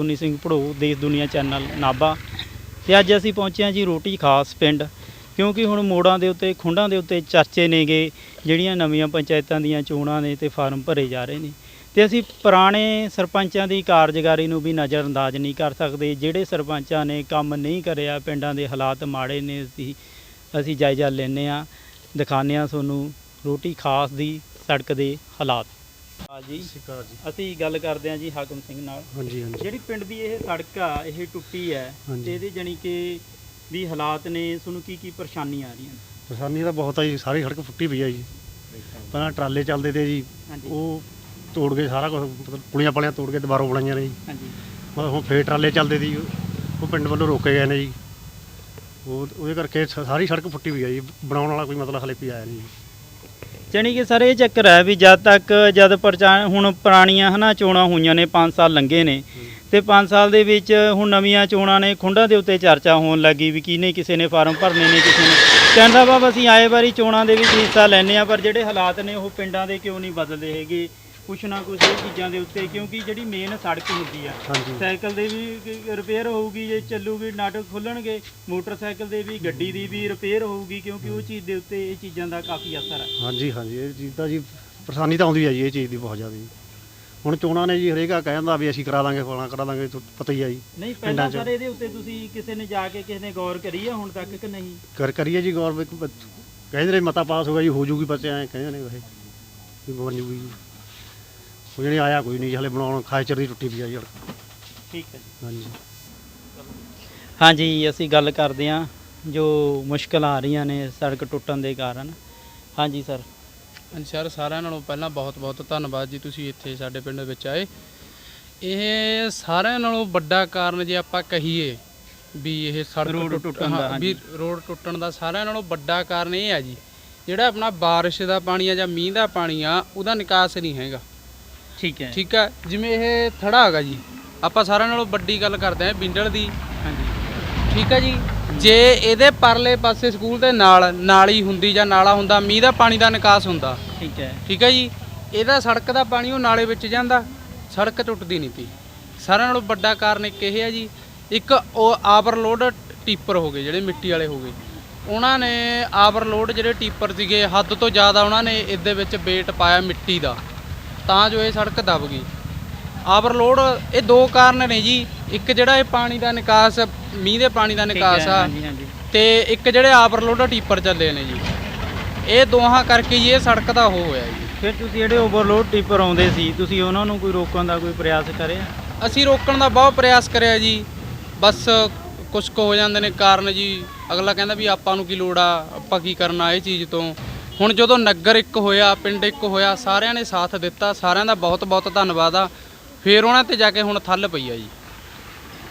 ਸੋਨੀ ਸਿੰਘ ਭੜੋ ਦੇਸ਼ ਦੁਨੀਆ ਚੈਨਲ ਨਾਭਾ। ਤੇ ਅੱਜ ਅਸੀਂ ਪਹੁੰਚੇ ਹਾਂ ਜੀ ਰੋਟੀ ਖਾਸ ਪਿੰਡ, ਕਿਉਂਕਿ ਹੁਣ ਮੋੜਾਂ ਦੇ ਉੱਤੇ, ਖੁੰਡਾਂ ਦੇ ਉੱਤੇ ਚਰਚੇ ਨੇਗੇ, ਜਿਹੜੀਆਂ ਨਵੀਆਂ ਪੰਚਾਇਤਾਂ ਦੀਆਂ ਚੋਣਾਂ ਨੇ ਤੇ ਫਾਰਮ ਭਰੇ ਜਾ ਰਹੇ ਨੇ। ਤੇ ਅਸੀਂ ਪੁਰਾਣੇ ਸਰਪੰਚਾਂ ਦੀ ਕਾਰਜਕਾਰੀ ਨੂੰ ਵੀ ਨਜ਼ਰਅੰਦਾਜ਼ ਨਹੀਂ ਕਰ ਸਕਦੇ, ਜਿਹੜੇ ਸਰਪੰਚਾਂ ਨੇ ਕੰਮ ਨਹੀਂ ਕਰਿਆ, ਪਿੰਡਾਂ ਦੇ ਹਾਲਾਤ ਮਾੜੇ ਨੇ, ਅਸੀਂ ਅਸੀਂ ਜਾਇਜ਼ਾ ਲੈਂਦੇ ਹਾਂ। ਦਿਖਾਉਂਦੇ ਹਾਂ ਤੁਹਾਨੂੰ ਰੋਟੀ ਖਾਸ ਦੀ ਸੜਕ ਦੇ ਹਾਲਾਤ। ਆ ਜੀ ਸਿਕਾਰ ਜੀ। ਅਸੀਂ ਗੱਲ ਕਰਦੇ ਹਾਂ ਜੀ ਹਾਕਮ ਸਿੰਘ ਨਾਲ। ਹਾਂਜੀ ਹਾਂਜੀ। ਜਿਹੜੀ ਪਿੰਡ ਦੀ ਇਹ ਸੜਕ ਆ ਇਹ ਟੁੱਟੀ ਹੈ ਹਾਂਜੀ। ਤੇ ਇਹਦੇ ਜਾਣੀ ਕਿ ਵੀ ਹਾਲਾਤ ਨੇ ਤੁਹਾਨੂੰ ਕੀ ਕੀ ਪਰੇਸ਼ਾਨੀਆਂ ਆ ਰਹੀਆਂ ਨੇ? ਪਰੇਸ਼ਾਨੀ ਤਾਂ ਬਹੁਤ ਆ ਜੀ ਸਾਰੀ ਸੜਕ ਫੁੱਟੀ ਪਈ ਆ ਜੀ। ਪਹਿਲਾਂ ਟਰਾਲੇ ਚੱਲਦੇ ਤੇ ਜੀ ਹਾਂਜੀ। ਉਹ ਤੋੜ ਕੇ ਸਾਰਾ ਕੁਝ ਮਤਲਬ ਪੁਲੀਆਂ ਪਲੀਆਂ ਤੋੜ ਕੇ ਦੁਬਾਰਾ ਬਣਾਈਆਂ ਨੇ ਜੀ। ਹਾਂਜੀ। ਮਤਲਬ ਹੁਣ ਫੇਰ ਟਰਾਲੇ ਚੱਲਦੇ ਸੀ ਉਹ ਪਿੰਡ ਵੱਲੋਂ ਰੋਕੇ ਗਏ ਨੇ ਜੀ। ਉਹ ਉਹਦੇ ਕਰਕੇ ਸ- ਸਾਰੀ ਸੜਕ ਫੁੱਟੀ ਪਈ ਆ ਜੀ ਬਣਾਉਣ ਵਾਲਾ ਕੋਈ ਮਤਲਬ ਹਲੇ ਕੋਈ ਆਇਆ ਨਹੀਂ ਜੀ। ਜਾਣੀ ਕਿ ਸਰ ਇਹ ਚੱਕਰ ਹੈ ਵੀ ਜਦ ਤੱਕ ਜਦ ਪਰਚਾ ਹੁਣ ਪੁਰਾਣੀਆਂ ਹਨਾ ਚੋਣਾਂ ਹੋਈਆਂ ਨੇ 5 ਸਾਲ ਲੰਘੇ ਨੇ, ਤੇ 5 ਸਾਲ ਦੇ ਵਿੱਚ ਹੁਣ ਨਵੀਆਂ ਚੋਣਾਂ ਨੇ, ਖੁੰਡਾਂ ਦੇ ਉੱਤੇ ਚਰਚਾ ਹੋਣ ਲੱਗੀ ਵੀ ਕਿਹਨੇ ਕਿਸੇ ਨੇ ਫਾਰਮ ਭਰਨੇ ਨੇ, ਕਿਸੇ ਨੇ ਕਹਿੰਦਾ ਬਾਬ ਅਸੀਂ ਆਏ ਵਾਰੀ ਚੋਣਾਂ ਦੇ ਵਿੱਚ ਹਿੱਸਾ ਲੈਂਦੇ ਆ ਪਰ ਜਿਹੜੇ ਹਾਲਾਤ ਨੇ ਉਹ ਪਿੰਡਾਂ ਦੇ ਕਿਉਂ ਨਹੀਂ ਬਦਲਦੇ ਹੈਗੇ? ਕੁਛ ਨਾ ਕੁਛ ਇਹ ਚੀਜ਼ਾਂ ਦੇ ਉੱਤੇ ਕਿਉਂਕਿ ਜਿਹੜੀ ਮੇਨ ਸੜਕ ਹੁੰਦੀ ਆ ਹਾਂਜੀ। ਸਾਈਕਲ ਦੇ ਵੀ ਰਿਪੇਅਰ ਹੋਊਗੀ ਜੇ ਚੱਲੂਗੀ ਨਾਟਕ ਖੁੱਲਣਗੇ ਮੋਟਰਸਾਈਕਲ ਦੇ ਵੀ ਗੱਡੀ ਦੀ ਵੀ ਰਿਪੇਅਰ ਹੋਊਗੀ ਕਿਉਂਕਿ ਉਹ ਚੀਜ਼ ਦੇ ਉੱਤੇ ਇਹ ਚੀਜ਼ਾਂ ਦਾ ਕਾਫੀ ਅਸਰ ਹੈ ਹਾਂਜੀ ਹਾਂਜੀ ਇਹ ਚੀਜ਼ ਤਾਂ ਜੀ ਪਰੇਸ਼ਾਨੀ ਤਾਂ ਆਉਂਦੀ ਆ ਜੀ ਇਹ ਚੀਜ਼ ਦੀ ਬਹੁਤ ਜ਼ਿਆਦਾ ਜੀ। ਹੁਣ ਚੋਣਾਂ ਨੇ ਜੀ ਹਰੇਕਾ ਕਹਿੰਦਾ ਵੀ ਅਸੀਂ ਕਰਾ ਦਾਂਗੇ ਫਲਾਣਾ ਕਰਾ ਦਾਂਗੇ ਤੁਹਾਨੂੰ ਪਤਾ ਹੀ ਆ ਜੀ ਨਹੀਂ ਪਿੰਡਾਂ ਪਹਿਲਾਂ 'ਚ। ਸਰ ਇਹਦੇ ਉੱਤੇ ਤੁਸੀਂ ਕਿਸੇ ਨੇ ਜਾ ਕੇ ਕਿਸੇ ਨੇ ਗੌਰ ਕਰੀ ਆ ਹੁਣ ਤੱਕ ਕਿ ਨਹੀਂ? ਕਰ ਕਰੀਏ ਜੀ ਗੌਰ ਵੀ ਬ- ਕਹਿੰਦੇ ਨੇ ਮਤਾ ਪਾਸ ਹੋ ਗਿਆ ਜੀ ਹੋ ਜੂਗੀ ਬੱਚੇ ਐ ਕਹਿੰਦੇ ਨੇ ਵੈਸੇ ਵੀ ਬਣ ਜੂਗੀ ਜੀ। ਉਹ ਜਿਹੜੀ ਆਇਆ ਕੋਈ ਨਹੀਂ ਹਲੇ ਬਣਾਉਣ ਖਾਇਚਰ ਦੀ ਟੁੱਟੀ ਪਈ ਆ ਜੀ ਸੜਕ। ਠੀਕ ਹੈ ਜੀ। ਹਾਂਜੀ। ਹਾਂਜੀ ਅਸੀਂ ਗੱਲ ਕਰਦੇ ਹਾਂ ਜੋ ਮੁਸ਼ਕਲਾਂ ਆ ਰਹੀਆਂ ਨੇ ਸੜਕ ਟੁੱਟਣ ਦੇ ਕਾਰਨ। ਹਾਂਜੀ ਸਰ। ਸਰ ਸਾਰਿਆਂ ਨਾਲੋਂ ਪਹਿਲਾਂ ਬਹੁਤ ਬਹੁਤ ਧੰਨਵਾਦ ਜੀ ਤੁਸੀਂ ਇੱਥੇ ਸਾਡੇ ਪਿੰਡ ਵਿੱਚ ਆਏ। ਇਹ ਸਾਰਿਆਂ ਨਾਲੋਂ ਵੱਡਾ ਕਾਰਨ ਜੇ ਆਪਾਂ ਕਹੀਏ ਵੀ ਇਹ ਸੜਕ ਰੋਡ ਟੁੱਟ- ਟੁੱਟਣ ਦਾ, ਹਾਂ, ਵੀ ਰੋਡ ਟੁੱਟਣ ਦਾ ਸਾਰਿਆਂ ਨਾਲੋਂ ਵੱਡਾ ਕਾਰਨ ਇਹ ਹੈ ਜੀ ਜਿਹੜਾ ਆਪਣਾ ਬਾਰਿਸ਼ ਦਾ ਪਾਣੀ ਆ ਜਾਂ ਮੀਂਹ ਦਾ ਪਾਣੀ ਆ ਉਹਦਾ ਨਿਕਾਸ ਨਹੀਂ ਹੈਗਾ। ਠੀਕ ਹੈ। ਠੀਕ ਹੈ ਜਿਵੇਂ ਇਹ ਥੜਾ ਹੈਗਾ ਜੀ ਆਪਾਂ ਸਾਰਿਆਂ ਨਾਲੋਂ ਵੱਡੀ ਗੱਲ ਕਰਦੇ ਹਾਂ ਬਿੰਡਲ ਦੀ। ਹਾਂਜੀ। ਠੀਕ ਹੈ ਜੀ ਜੇ ਇਹਦੇ ਪਰਲੇ ਪਾਸੇ ਸਕੂਲ ਦੇ ਨਾਲ ਨਾਲੀ ਹੁੰਦੀ ਜਾਂ ਨਾਲਾ ਹੁੰਦਾ ਮੀਂਹ ਦਾ ਪਾਣੀ ਦਾ ਨਿਕਾਸ ਹੁੰਦਾ। ਠੀਕ ਹੈ। ਠੀਕ ਹੈ ਜੀ ਇਹਦਾ ਸੜਕ ਦਾ ਪਾਣੀ ਉਹ ਨਾਲੇ ਵਿੱਚ ਜਾਂਦਾ ਸੜਕ ਟੁੱਟਦੀ ਨਹੀਂ ਤੀ ਸਾਰਿਆਂ ਨਾਲੋਂ ਵੱਡਾ ਕਾਰਨ ਇੱਕ ਇਹ ਹੈ ਜੀ ਇੱਕ ਉਹ ਆਵਰਲੋਡ ਟੀਪਰ ਹੋ ਗਏ ਜਿਹੜੇ ਮਿੱਟੀ ਵਾਲੇ ਹੋ ਗਏ। ਉਹਨਾਂ ਨੇ ਆਵਰਲੋਡ ਜਿਹੜੇ ਟੀਪਰ ਸੀਗੇ ਹੱਦ ਤੋਂ ਜ਼ਿਆਦਾ ਉਹਨਾਂ ਨੇ ਇਹਦੇ ਵਿੱਚ weight ਪਾਇਆ ਮਿੱਟੀ ਦਾ। ਤਾਂ ਜੋ ਇਹ ਸੜਕ ਦਬ ਗਈ। ਆਵਰਲੋਡ ਇਹ ਦੋ ਕਾਰਨ ਨੇ ਜੀ। ਇੱਕ ਜਿਹੜਾ ਇਹ ਪਾਣੀ ਦਾ ਨਿਕਾਸ ਮੀਂਹ ਦੇ ਪਾਣੀ ਦਾ ਹੈ, ਨਿਕਾਸ ਆ ਤੇ ਇੱਕ ਜਿਹੜੇ ਆਵਰਲੋਡ ਟੀਪਰ ਚੱਲੇ ਨੇ ਜੀ। ਇਹ ਦੋਹਾਂ ਕਰਕੇ ਹੀ ਇਹ ਸੜਕ ਦਾ ਉਹ ਹੋਇਆ ਜੀ। ਫਿਰ ਤੁਸੀਂ ਜਿਹੜੇ ਓਵਰਲੋਡ ਟਿੱਪਰ ਆਉਂਦੇ ਸੀ ਤੁਸੀਂ ਉਹਨਾਂ ਨੂੰ ਕੋਈ ਰੋਕਣ ਦਾ ਕੋਈ ਪ੍ਰਯਾਸ ਕਰਿਆ? ਅਸੀਂ ਰੋਕਣ ਦਾ ਬਹੁਤ ਪ੍ਰਯਾਸ ਕਰਿਆ ਜੀ। ਬਸ ਕੁਛ ਕੁ ਹੋ ਜਾਂਦੇ ਨੇ ਕਾਰਨ ਜੀ। ਅਗਲਾ ਕਹਿੰਦਾ ਵੀ ਆਪਾਂ ਨੂੰ ਕੀ ਲੋੜ ਆ ਆਪਾਂ ਕੀ ਕਰਨਾ ਇਹ ਚੀਜ਼ ਤੋਂ। ਹੁਣ ਜਦੋਂ ਨਗਰ ਇੱਕ ਹੋਇਆ, ਪਿੰਡ ਇੱਕ ਹੋਇਆ, ਸਾਰਿਆਂ ਨੇ ਸਾਥ ਦਿੱਤਾ, ਸਾਰਿਆਂ ਦਾ ਬਹੁਤ ਬਹੁਤ ਧੰਨਵਾਦ ਆ। ਫੇਰ ਉਹਨਾਂ ਤੇ ਜਾ ਕੇ ਹੁਣ ਥੱਲ ਪਈ ਆ ਜੀ।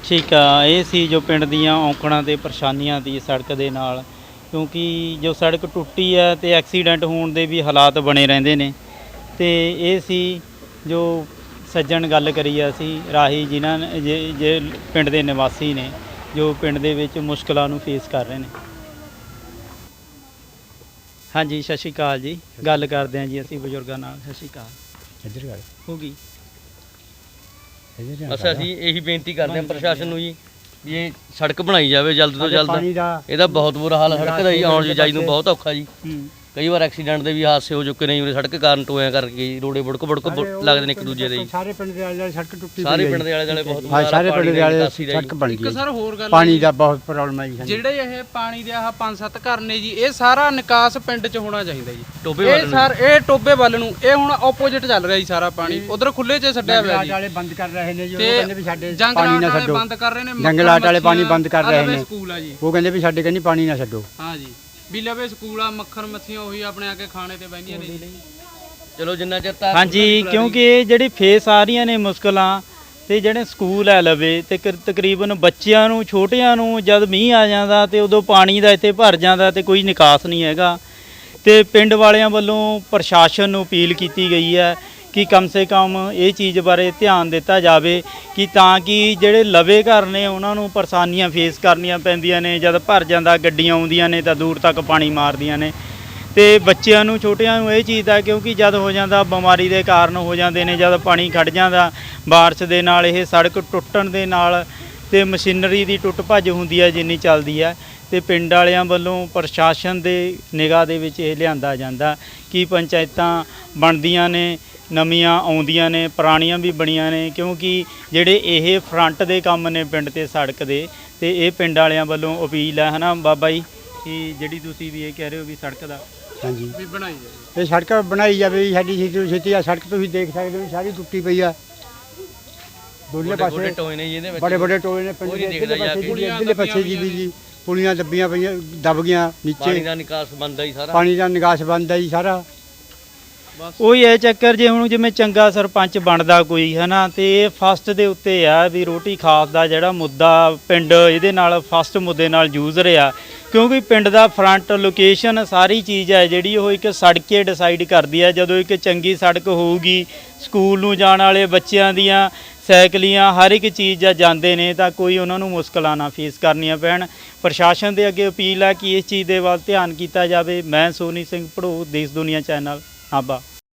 ਠੀਕ ਆ, ਇਹ ਸੀ ਜੋ ਪਿੰਡ ਦੀਆਂ ਔਕੜਾਂ ਤੇ ਪਰੇਸ਼ਾਨੀਆਂ ਦੀ ਸੜਕ ਦੇ ਨਾਲ, ਕਿਉਂਕਿ ਜੋ ਸੜਕ ਟੁੱਟੀ ਹੈ ਤੇ ਐਕਸੀਡੈਂਟ ਹੋਣ ਦੇ ਵੀ ਹਾਲਾਤ ਬਣੇ ਰਹਿੰਦੇ ਨੇ। ਤੇ ਇਹ ਸੀ ਜੋ ਸੱਜਣ ਗੱਲ ਕਰੀ ਆ ਅਸੀਂ ਰਾਹੀ ਜਿਨ੍ਹਾਂ ਜੇ- ਜੇ ਪਿੰਡ ਦੇ ਨਿਵਾਸੀ ਨੇ, ਜੋ ਪਿੰਡ ਦੇ ਵਿੱਚ ਮੁਸ਼ਕਲਾਂ ਨੂੰ ਫੇਸ ਕਰ ਰਹੇ ਨੇ। ਹਾਂਜੀ ਸਤਿ ਸ਼੍ਰੀ ਅਕਾਲ ਜੀ। ਗੱਲ ਕਰਦੇ ਹਾਂ ਜੀ ਅਸੀਂ ਬਜ਼ੁਰਗਾਂ ਨਾਲ। ਸਤਿ ਸ਼੍ਰੀ ਅਕਾਲ। ਇੱਧਰ ਕਰ ਹੋ ਗਈ? ਇੱਧਰ ਅਸੀਂ ਇਹੀ ਬੇਨਤੀ ਕਰਦੇ ਹਾਂ ਪ੍ਰਸ਼ਾਸਨ ਨੂੰ ਜੀ ਵੀ ਇਹ ਸੜਕ ਬਣਾਈ ਜਾਵੇ ਜਲਦ ਤੋਂ ਜਲਦ। ਪਾਣੀ ਦਾ ਇਹਦਾ ਬਹੁਤ ਬੁਰਾ ਹਾਲ ਹੈ ਸੜਕ ਦਾ ਜੀ ਆਉਣ ਜਾਈ ਨੂੰ ਬਹੁਤ ਔਖਾ ਜੀ। ਹੂੰ। ਕਈ ਵਾਰ ਐਕਸੀਡੈਂਟ ਦੇ ਵੀ ਹਾਦਸੇ ਹੋ ਚੁੱਕੇ ਨੇ ਜੀ ਉਰੇ ਸੜਕ ਕਾਰਨ ਟੋਇਆਂ ਕਰਕੇ ਜੀ ਰੋੜੇ ਬੁੜਕ ਬੁੜਕ ਲੱਗਦੇ ਨੇ ਇੱਕ ਦੂਜੇ ਦੇ ਜੀ ਸਾਰੇ ਪਿੰਡ ਦੇ ਆਲੇ ਸੜਕ ਟੁੱਟੀ ਸਾਰੇ ਪਿੰਡ ਦੇ ਆਲੇ ਦੁਆਲੇ ਬਹੁਤ ਹਾਂ ਬੁਰਾ ਹਾਲ ਸਾਰੇ ਆ, ਪਿੰਡ ਪਾਣੀ ਦੇ ਆਲੇ ਨਿਕਾਸੀ ਦਾ ਜੀ। ਸੜਕ ਬਣ ਇੱਕ ਗਈ ਸਰ ਹੋਰ ਗੱਲ ਪਾਣੀ ਦਾ ਬਹੁਤ ਪ੍ਰੋਬਲਮ ਹੈ ਜੀ ਸਾਨੂੰ। ਜਿਹੜੇ ਇਹ ਪਾਣੀ ਦੇ ਆਹ ਪੰਜ ਸੱਤ ਘਰ ਨੇ ਜੀ ਇਹ ਸਾਰਾ ਨਿਕਾਸ ਪਿੰਡ 'ਚ ਹੋਣਾ ਚਾਹੀਦਾ ਜੀ। ਟੋਬੇ ਇਹ ਵੱਲ ਨੂੰ। ਸਰ ਇਹ ਟੋਬੇ ਵੱਲ ਨੂੰ ਇਹ ਹੁਣ ਆਪੋਜ਼ਿਟ ਚੱਲ ਰਿਹਾ ਜੀ ਸਾਰਾ ਪਾਣੀ। ਉਧਰ ਖੁੱਲੇ 'ਚ ਛੱਡਿਆ ਹੋਇਆ ਜੀ। ਵਾਲੇ ਬੰਦ ਕਰ ਰਹੇ ਨੇ ਜੀ ਉਹ ਕਹਿੰਦੇ ਵੀ ਸਾਡੇ ਪਾਣੀ ਨਾ ਵਾਲੇ ਛੱਡੋ। ਬੰਦ ਕਰ ਰਹੇ ਨੇ ਜੰਗਲਾਤ ਵਾਲੇ ਪਾਣੀ ਬੰਦ ਕਰ ਰਹੇ ਨੇ। ਸਕੂਲ ਆ ਜੀ। ਉਹ ਕਹਿੰਦੇ ਵੀ ਸਾਡੇ ਕਹਿੰਦੀ ਪਾਣੀ ਨਾ ਛੱਡੋ। ਹਾਂ ਜੀ। ਵੀ ਲਵੇ ਸਕੂਲ ਆ ਮੱਖਣ ਮੱਛੀਆਂ ਉਹੀ ਆਪਣੇ ਆ ਕੇ ਖਾਣੇ ਤੇ ਬਹਿੰਦੀਆਂ ਨੇ। ਜੀ ਚਲੋ ਜਿੰਨਾ ਚਿਰ ਤੱਕ ਹਾਂਜੀ ਕਿਉਂਕਿ ਇਹ ਜਿਹੜੀ ਫੇਸ ਆ ਰਹੀਆਂ ਨੇ ਮੁਸ਼ਕਲਾਂ ਤੇ ਜਿਹੜੇ ਸਕੂਲ ਹੈ ਲਵੇ ਤੇ ਕਰ- ਤਕਰੀਬਨ ਬੱਚਿਆਂ ਨੂੰ ਛੋਟਿਆਂ ਨੂੰ ਜਦ ਮੀਂਹ ਆ ਜਾਂਦਾ ਤੇ ਉਦੋਂ ਪਾਣੀ ਦਾ ਇੱਥੇ ਭਰ ਜਾਂਦਾ ਤੇ ਕੋਈ ਨਿਕਾਸ ਨਹੀਂ ਹੈਗਾ। ਤੇ ਪਿੰਡ ਵਾਲਿਆਂ ਵੱਲੋਂ ਪ੍ਰਸ਼ਾਸਨ ਨੂੰ ਅਪੀਲ ਕੀਤੀ ਗਈ ਹੈ ਕਿ ਕਮ ਸੇ ਕਮ ਇਹ ਚੀਜ਼ ਬਾਰੇ ਧਿਆਨ ਦਿੱਤਾ ਜਾਵੇ ਕਿ ਤਾਂ ਕਿ ਜਿਹੜੇ ਲਵੇ ਘਰ ਨੇ ਉਹਨਾਂ ਨੂੰ ਪਰੇਸ਼ਾਨੀਆਂ ਫੇਸ ਕਰਨੀਆਂ ਪੈਂਦੀਆਂ ਨੇ, ਜਦ ਭਰ ਜਾਂਦਾ, ਗੱਡੀਆਂ ਆਉਂਦੀਆਂ ਨੇ ਤਾਂ ਦੂਰ ਤੱਕ ਪਾਣੀ ਮਾਰਦੀਆਂ ਨੇ। ਤੇ ਬੱਚਿਆਂ ਨੂੰ, ਛੋਟਿਆਂ ਨੂੰ ਇਹ ਚੀਜ਼ ਦਾ ਕਿਉਂਕਿ ਜਦ ਹੋ ਜਾਂਦਾ, ਬਿਮਾਰੀ ਦੇ ਕਾਰਨ ਹੋ ਜਾਂਦੇ ਨੇ, ਜਦ ਪਾਣੀ ਖੜ ਜਾਂਦਾ, ਬਾਰਿਸ਼ ਦੇ ਨਾਲ ਇਹ ਸੜਕ ਟੁੱਟਣ ਦੇ ਨਾਲ ਤੇ ਮਸ਼ੀਨਰੀ ਦੀ ਟੁੱਟ ਭੱਜ ਹੁੰਦੀ ਹੈ ਜਿੰਨੀ ਚੱਲਦੀ ਹੈ ਤੇ ਪਿੰਡ ਵਾਲਿਆਂ ਵੱਲੋਂ ਪ੍ਰਸ਼ਾਸਨ ਦੇ ਨਿਗਾਹ ਦੇ ਵਿੱਚ ਇਹ ਲਿਆਂਦਾ ਜਾਂਦਾ ਕਿ ਪੰਚਾਇਤਾਂ ਬਣਦੀਆਂ ਨੇ ਨਵੀਆਂ ਆਉਂਦੀਆਂ ਨੇ ਪੁਰਾਣੀਆਂ ਵੀ ਬਣੀਆਂ ਨੇ ਕਿਉਂਕਿ ਜਿਹੜੇ ਇਹ ਫਰੰਟ ਦੇ ਕੰਮ ਨੇ ਪਿੰਡ ਤੇ ਸੜਕ ਦੇ ਤੇ ਇਹ ਪਿੰਡ ਵਾਲਿਆਂ ਵੱਲੋਂ ਅਪੀਲ ਹੈ ਹਨਾ ਬਾਬਾ ਜੀ? ਕਿ ਜਿਹੜੀ ਤੁਸੀਂ ਵੀ ਇਹ ਕਹਿ ਰਹੇ ਹੋ ਵੀ ਸੜਕ ਦਾ ਹਾਂਜੀ। ਵੀ ਬਣਾਈ ਜਾਵੇ। ਇਹ ਸੜਕ ਬਣਾਈ ਜਾਵੇ ਜੀ ਸਾਡੀ ਛੇਤੀ ਤੋਂ ਛੇਤੀ ਆ ਸੜਕ ਤੁਸੀਂ ਦੇਖ ਸਕਦੇ ਹੋ ਵੀ ਸਾਰੀ ਟੁੱਟੀ ਪਈ ਆ। ਵੱਡੇ ਪਾਸੇ ਟੋਏ ਨੇ ਜੀ ਇਹਦੇ ਵਿੱਚ। ਬੜੇ ਬੜੇ ਟੋਏ ਨੇ ਪਿੰਡ ਦੇ ਇੱਧਰਲੇ ਪਾਸੇ। ਜੀ ਇੱਧਰਲੇ ਪਾਸੇ ਜੀ ਵੀ ਜੀ ਪੁਲੀਆਂ ਦੱਬੀਆਂ ਪਈਆਂ ਦਬ ਗਿਆ ਪਾਣੀ ਨੀਚੇ ਦਾ ਨਿਕਾਸ ਬੰਦ ਹੈ ਜੀ ਸਾਰਾ। ਪਾਣੀ ਦਾ ਨਿਕਾਸ ਬੰਦ ਹੈ ਜੀ ਸਾਰਾ। ਉਹੀ ਹੈ ਚੱਕਰ ਜੇ ਹੁਣ ਜਿਵੇਂ ਚੰਗਾ ਸਰਪੰਚ ਬਣਦਾ ਕੋਈ, ਹਨਾ, ਤੇ ਇਹ ਫਸਟ ਦੇ ਉੱਤੇ ਆ ਵੀ ਰੋਟੀ ਖਾਸ ਦਾ ਜਿਹੜਾ ਮੁੱਦਾ ਪਿੰਡ ਇਹਦੇ ਨਾਲ ਫਸਟ ਮੁੱਦੇ ਨਾਲ ਜੂਝ ਰਿਹਾ। ਕਿਉਂਕਿ ਪਿੰਡ ਦਾ ਫਰੰਟ ਲੋਕੇਸ਼ਨ ਸਾਰੀ ਚੀਜ਼ ਹੈ ਜਿਹੜੀ ਉਹ ਇੱਕ ਸੜਕੇ ਡਿਸਾਈਡ ਕਰਦੀ ਹੈ। ਜਦੋਂ ਇੱਕ ਚੰਗੀ ਸੜਕ ਹੋਊਗੀ, ਸਕੂਲ ਨੂੰ ਜਾਣ ਵਾਲੇ ਬੱਚਿਆਂ ਦੀਆਂ ਸਾਈਕਲੀਆਂ ਹਰ ਇੱਕ ਚੀਜ਼ ਆ ਜਾਂਦੇ ਨੇ, ਤਾਂ ਕੋਈ ਉਹਨਾਂ ਨੂੰ ਮੁਸ਼ਕਲਾਂ ਨਾ ਫੇਸ ਕਰਨੀਆਂ ਪੈਣ। ਪ੍ਰਸ਼ਾਸਨ ਦੇ ਅੱਗੇ ਅਪੀਲ ਹੈ ਕਿ ਇਸ ਚੀਜ਼ ਦੇ ਵੱਲ ਧਿਆਨ ਕੀਤਾ ਜਾਵੇ। ਮੈਂ ਸੋਨੀ ਸਿੰਘ ਭੜੋ, ਦੇਸ਼ ਦੁਨੀਆ ਚੈਨਲ। ਆਬਾ